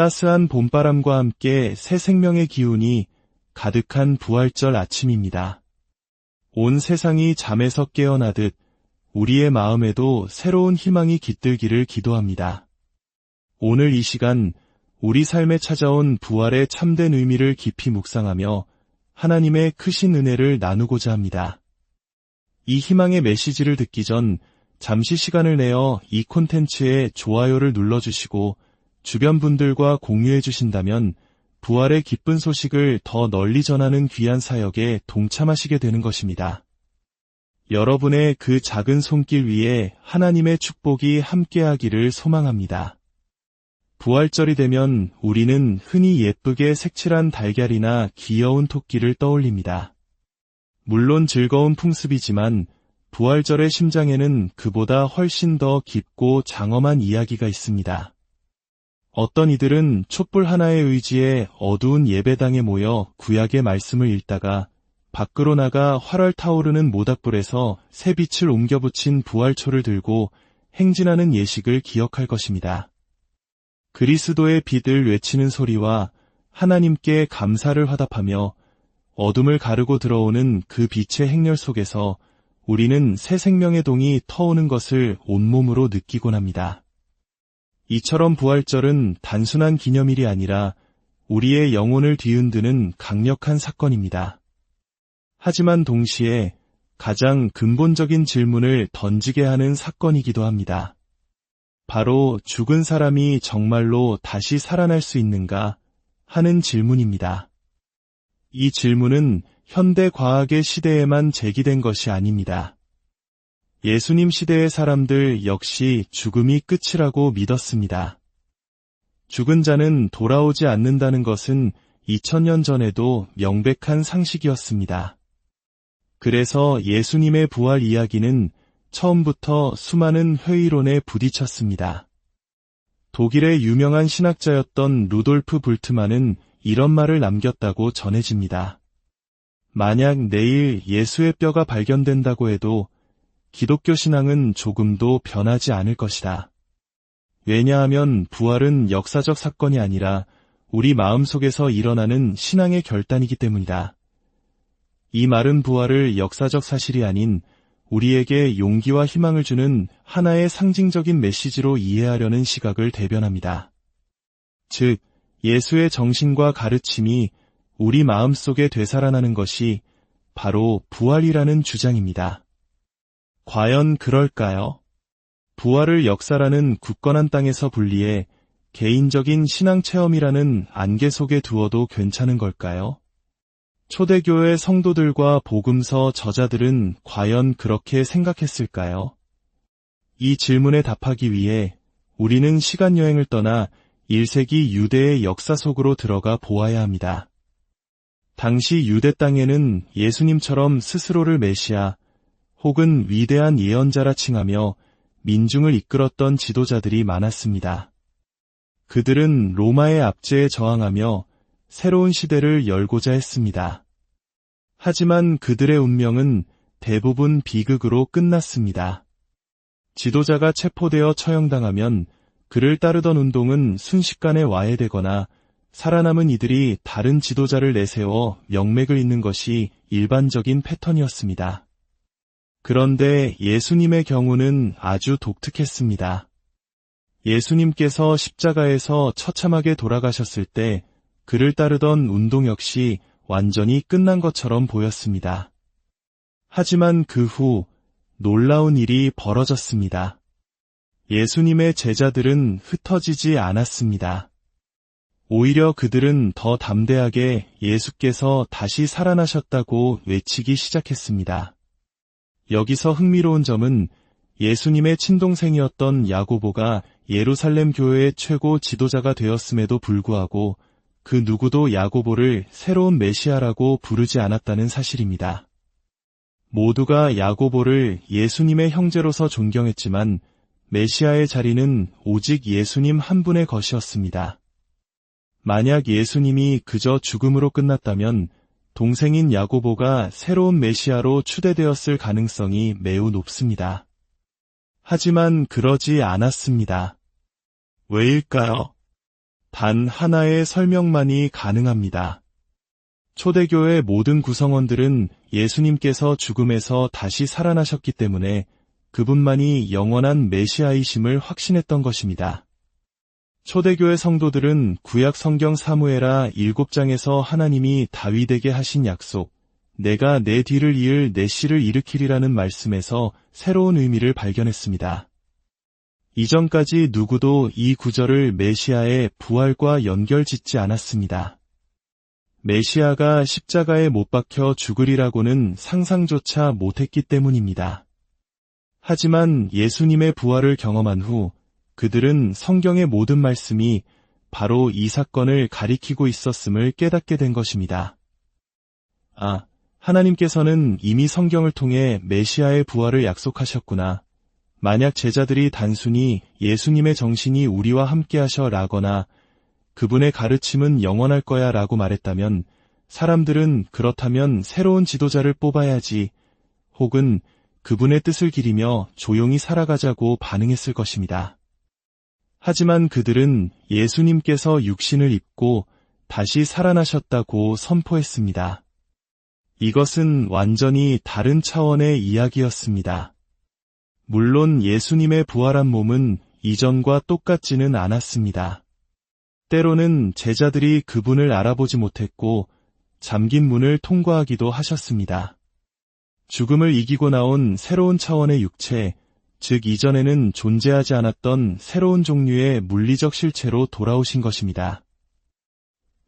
따스한 봄바람과 함께 새 생명의 기운이 가득한 부활절 아침입니다. 온 세상이 잠에서 깨어나듯 우리의 마음에도 새로운 희망이 깃들기를 기도합니다. 오늘 이 시간 우리 삶에 찾아온 부활의 참된 의미를 깊이 묵상하며 하나님의 크신 은혜를 나누고자 합니다. 이 희망의 메시지를 듣기 전 잠시 시간을 내어 이 콘텐츠에 좋아요를 눌러주시고 주변 분들과 공유해 주신다면 부활의 기쁜 소식을 더 널리 전하는 귀한 사역에 동참하시게 되는 것입니다. 여러분의 그 작은 손길 위에 하나님의 축복이 함께하기를 소망합니다. 부활절이 되면 우리는 흔히 예쁘게 색칠한 달걀이나 귀여운 토끼를 떠올립니다. 물론 즐거운 풍습이지만 부활절의 심장에는 그보다 훨씬 더 깊고 장엄한 이야기가 있습니다. 어떤 이들은 촛불 하나에 의지해 어두운 예배당에 모여 구약의 말씀을 읽다가 밖으로 나가 활활 타오르는 모닥불에서 새 빛을 옮겨 붙인 부활초를 들고 행진하는 예식을 기억할 것입니다. 그리스도의 빛을 외치는 소리와 하나님께 감사를 화답하며 어둠을 가르고 들어오는 그 빛의 행렬 속에서 우리는 새 생명의 동이 터오는 것을 온몸으로 느끼곤 합니다. 이처럼 부활절은 단순한 기념일이 아니라 우리의 영혼을 뒤흔드는 강력한 사건입니다. 하지만 동시에 가장 근본적인 질문을 던지게 하는 사건이기도 합니다. 바로 죽은 사람이 정말로 다시 살아날 수 있는가 하는 질문입니다. 이 질문은 현대 과학의 시대에만 제기된 것이 아닙니다. 예수님 시대의 사람들 역시 죽음이 끝이라고 믿었습니다. 죽은 자는 돌아오지 않는다는 것은 2000년 전에도 명백한 상식이었습니다. 그래서 예수님의 부활 이야기는 처음부터 수많은 회의론에 부딪혔습니다. 독일의 유명한 신학자였던 루돌프 불트만은 이런 말을 남겼다고 전해집니다. 만약 내일 예수의 뼈가 발견된다고 해도 기독교 신앙은 조금도 변하지 않을 것이다. 왜냐하면 부활은 역사적 사건이 아니라 우리 마음속에서 일어나는 신앙의 결단이기 때문이다. 이 말은 부활을 역사적 사실이 아닌 우리에게 용기와 희망을 주는 하나의 상징적인 메시지로 이해하려는 시각을 대변합니다. 즉, 예수의 정신과 가르침이 우리 마음속에 되살아나는 것이 바로 부활이라는 주장입니다. 과연 그럴까요? 부활을 역사라는 굳건한 땅에서 분리해 개인적인 신앙 체험이라는 안개 속에 두어도 괜찮은 걸까요? 초대교회 성도들과 복음서 저자들은 과연 그렇게 생각했을까요? 이 질문에 답하기 위해 우리는 시간여행을 떠나 1세기 유대의 역사 속으로 들어가 보아야 합니다. 당시 유대 땅에는 예수님처럼 스스로를 메시아 혹은 위대한 예언자라 칭하며 민중을 이끌었던 지도자들이 많았습니다. 그들은 로마의 압제에 저항하며 새로운 시대를 열고자 했습니다. 하지만 그들의 운명은 대부분 비극으로 끝났습니다. 지도자가 체포되어 처형당하면 그를 따르던 운동은 순식간에 와해되거나 살아남은 이들이 다른 지도자를 내세워 명맥을 잇는 것이 일반적인 패턴이었습니다. 그런데 예수님의 경우는 아주 독특했습니다. 예수님께서 십자가에서 처참하게 돌아가셨을 때 그를 따르던 운동 역시 완전히 끝난 것처럼 보였습니다. 하지만 그 후 놀라운 일이 벌어졌습니다. 예수님의 제자들은 흩어지지 않았습니다. 오히려 그들은 더 담대하게 예수께서 다시 살아나셨다고 외치기 시작했습니다. 여기서 흥미로운 점은 예수님의 친동생이었던 야고보가 예루살렘 교회의 최고 지도자가 되었음에도 불구하고 그 누구도 야고보를 새로운 메시아라고 부르지 않았다는 사실입니다. 모두가 야고보를 예수님의 형제로서 존경했지만 메시아의 자리는 오직 예수님 한 분의 것이었습니다. 만약 예수님이 그저 죽음으로 끝났다면 동생인 야고보가 새로운 메시아로 추대되었을 가능성이 매우 높습니다. 하지만 그러지 않았습니다. 왜일까요? 단 하나의 설명만이 가능합니다. 초대교회 모든 구성원들은 예수님께서 죽음에서 다시 살아나셨기 때문에 그분만이 영원한 메시아이심을 확신했던 것입니다. 초대교회 성도들은 구약 성경 사무에라 7장에서 하나님이 다윗에게 하신 약속, 내가 내 뒤를 이을 내 씨를 일으키리라는 말씀에서 새로운 의미를 발견했습니다. 이전까지 누구도 이 구절을 메시아의 부활과 연결 짓지 않았습니다. 메시아가 십자가에 못 박혀 죽으리라고는 상상조차 못했기 때문입니다. 하지만 예수님의 부활을 경험한 후 그들은 성경의 모든 말씀이 바로 이 사건을 가리키고 있었음을 깨닫게 된 것입니다. 아, 하나님께서는 이미 성경을 통해 메시아의 부활을 약속하셨구나. 만약 제자들이 단순히 예수님의 정신이 우리와 함께 하셔 라거나 그분의 가르침은 영원할 거야 라고 말했다면 사람들은 그렇다면 새로운 지도자를 뽑아야지 혹은 그분의 뜻을 기리며 조용히 살아가자고 반응했을 것입니다. 하지만 그들은 예수님께서 육신을 입고 다시 살아나셨다고 선포했습니다. 이것은 완전히 다른 차원의 이야기였습니다. 물론 예수님의 부활한 몸은 이전과 똑같지는 않았습니다. 때로는 제자들이 그분을 알아보지 못했고 잠긴 문을 통과하기도 하셨습니다. 죽음을 이기고 나온 새로운 차원의 육체, 즉 이전에는 존재하지 않았던 새로운 종류의 물리적 실체로 돌아오신 것입니다.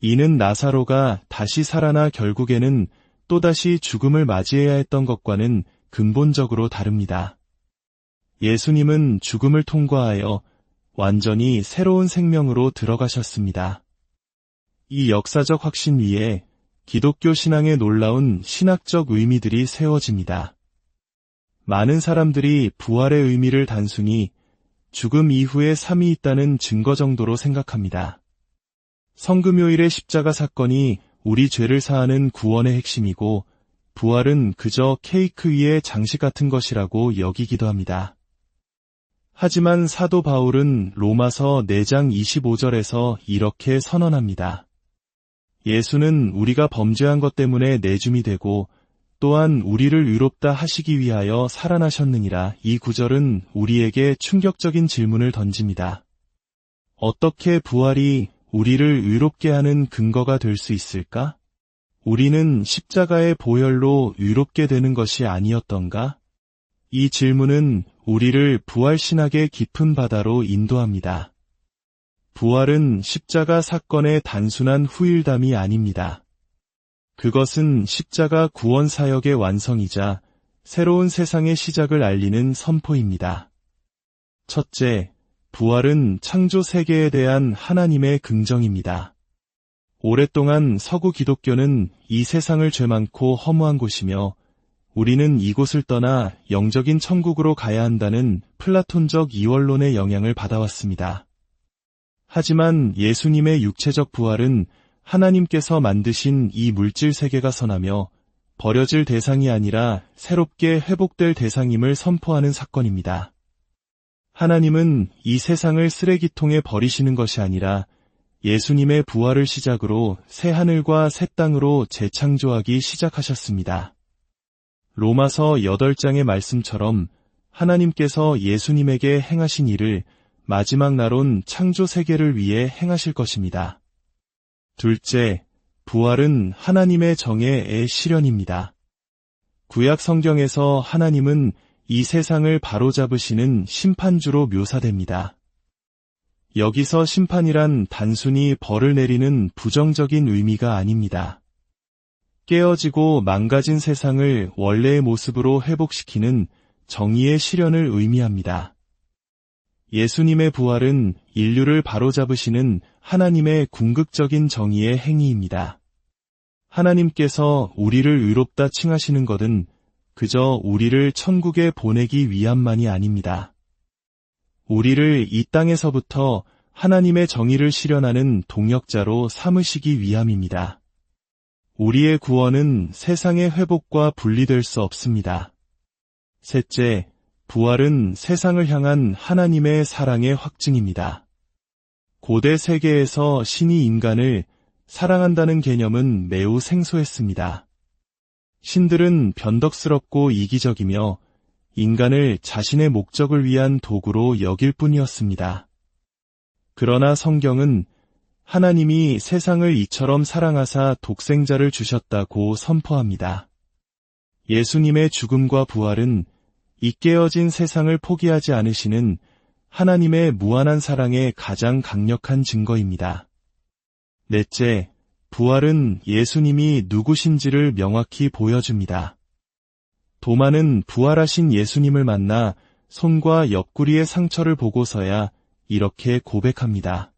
이는 나사로가 다시 살아나 결국에는 또다시 죽음을 맞이해야 했던 것과는 근본적으로 다릅니다. 예수님은 죽음을 통과하여 완전히 새로운 생명으로 들어가셨습니다. 이 역사적 확신 위에 기독교 신앙의 놀라운 신학적 의미들이 세워집니다. 많은 사람들이 부활의 의미를 단순히 죽음 이후에 삶이 있다는 증거 정도로 생각합니다. 성금요일의 십자가 사건이 우리 죄를 사하는 구원의 핵심이고 부활은 그저 케이크 위의 장식 같은 것이라고 여기기도 합니다. 하지만 사도 바울은 로마서 4장 25절에서 이렇게 선언합니다. 예수는 우리가 범죄한 것 때문에 내줌이 되고 또한 우리를 의롭다 하시기 위하여 살아나셨느니라 이 구절은 우리에게 충격적인 질문을 던집니다. 어떻게 부활이 우리를 의롭게 하는 근거가 될 수 있을까? 우리는 십자가의 보혈로 의롭게 되는 것이 아니었던가? 이 질문은 우리를 부활신학의 깊은 바다로 인도합니다. 부활은 십자가 사건의 단순한 후일담이 아닙니다. 그것은 십자가 구원 사역의 완성이자 새로운 세상의 시작을 알리는 선포입니다. 첫째, 부활은 창조 세계에 대한 하나님의 긍정입니다. 오랫동안 서구 기독교는 이 세상을 죄 많고 허무한 곳이며 우리는 이곳을 떠나 영적인 천국으로 가야 한다는 플라톤적 이원론의 영향을 받아왔습니다. 하지만 예수님의 육체적 부활은 하나님께서 만드신 이 물질 세계가 선하며 버려질 대상이 아니라 새롭게 회복될 대상임을 선포하는 사건입니다. 하나님은 이 세상을 쓰레기통에 버리시는 것이 아니라 예수님의 부활을 시작으로 새 하늘과 새 땅으로 재창조하기 시작하셨습니다. 로마서 8장의 말씀처럼 하나님께서 예수님에게 행하신 일을 마지막 날온 창조 세계를 위해 행하실 것입니다. 둘째, 부활은 하나님의 정의의 실현입니다. 구약 성경에서 하나님은 이 세상을 바로잡으시는 심판주로 묘사됩니다. 여기서 심판이란 단순히 벌을 내리는 부정적인 의미가 아닙니다. 깨어지고 망가진 세상을 원래의 모습으로 회복시키는 정의의 실현을 의미합니다. 예수님의 부활은 인류를 바로잡으시는 하나님의 궁극적인 정의의 행위입니다. 하나님께서 우리를 의롭다 칭하시는 것은 그저 우리를 천국에 보내기 위함만이 아닙니다. 우리를 이 땅에서부터 하나님의 정의를 실현하는 동역자로 삼으시기 위함입니다. 우리의 구원은 세상의 회복과 분리될 수 없습니다. 셋째, 부활은 세상을 향한 하나님의 사랑의 확증입니다. 고대 세계에서 신이 인간을 사랑한다는 개념은 매우 생소했습니다. 신들은 변덕스럽고 이기적이며 인간을 자신의 목적을 위한 도구로 여길 뿐이었습니다. 그러나 성경은 하나님이 세상을 이처럼 사랑하사 독생자를 주셨다고 선포합니다. 예수님의 죽음과 부활은 이 깨어진 세상을 포기하지 않으시는 하나님의 무한한 사랑의 가장 강력한 증거입니다. 넷째, 부활은 예수님이 누구신지를 명확히 보여줍니다. 도마는 부활하신 예수님을 만나 손과 옆구리의 상처를 보고서야 이렇게 고백합니다.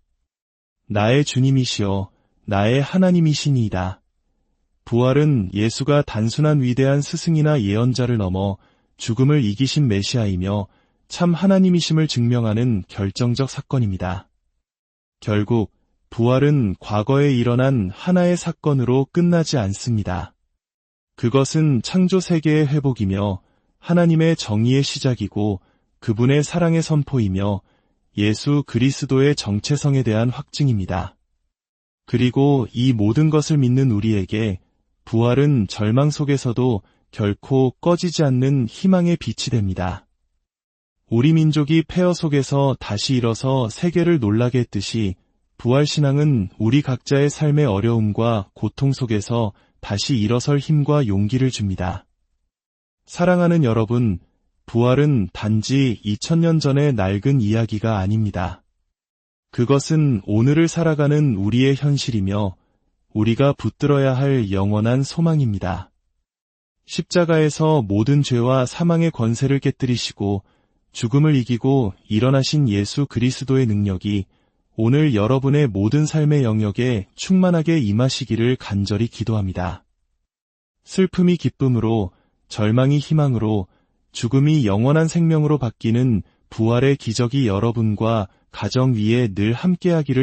나의 주님이시여, 나의 하나님이시니이다. 부활은 예수가 단순한 위대한 스승이나 예언자를 넘어 죽음을 이기신 메시아이며 참 하나님이심을 증명하는 결정적 사건입니다. 결국 부활은 과거에 일어난 하나의 사건으로 끝나지 않습니다. 그것은 창조 세계의 회복이며 하나님의 정의의 시작이고 그분의 사랑의 선포이며 예수 그리스도의 정체성에 대한 확증입니다. 그리고 이 모든 것을 믿는 우리에게 부활은 절망 속에서도 결코 꺼지지 않는 희망의 빛이 됩니다. 우리 민족이 폐허 속에서 다시 일어서 세계를 놀라게 했듯이 부활신앙은 우리 각자의 삶의 어려움과 고통 속에서 다시 일어설 힘과 용기를 줍니다. 사랑하는 여러분, 부활은 단지 2000년 전의 낡은 이야기가 아닙니다. 그것은 오늘을 살아가는 우리의 현실이며 우리가 붙들어야 할 영원한 소망입니다. 십자가에서 모든 죄와 사망의 권세를 깨뜨리시고 죽음을 이기고 일어나신 예수 그리스도의 능력이 오늘 여러분의 모든 삶의 영역에 충만하게 임하시기를 간절히 기도합니다. 슬픔이 기쁨으로, 절망이 희망으로, 죽음이 영원한 생명으로 바뀌는 부활의 기적이 여러분과 가정 위에 늘 함께하기를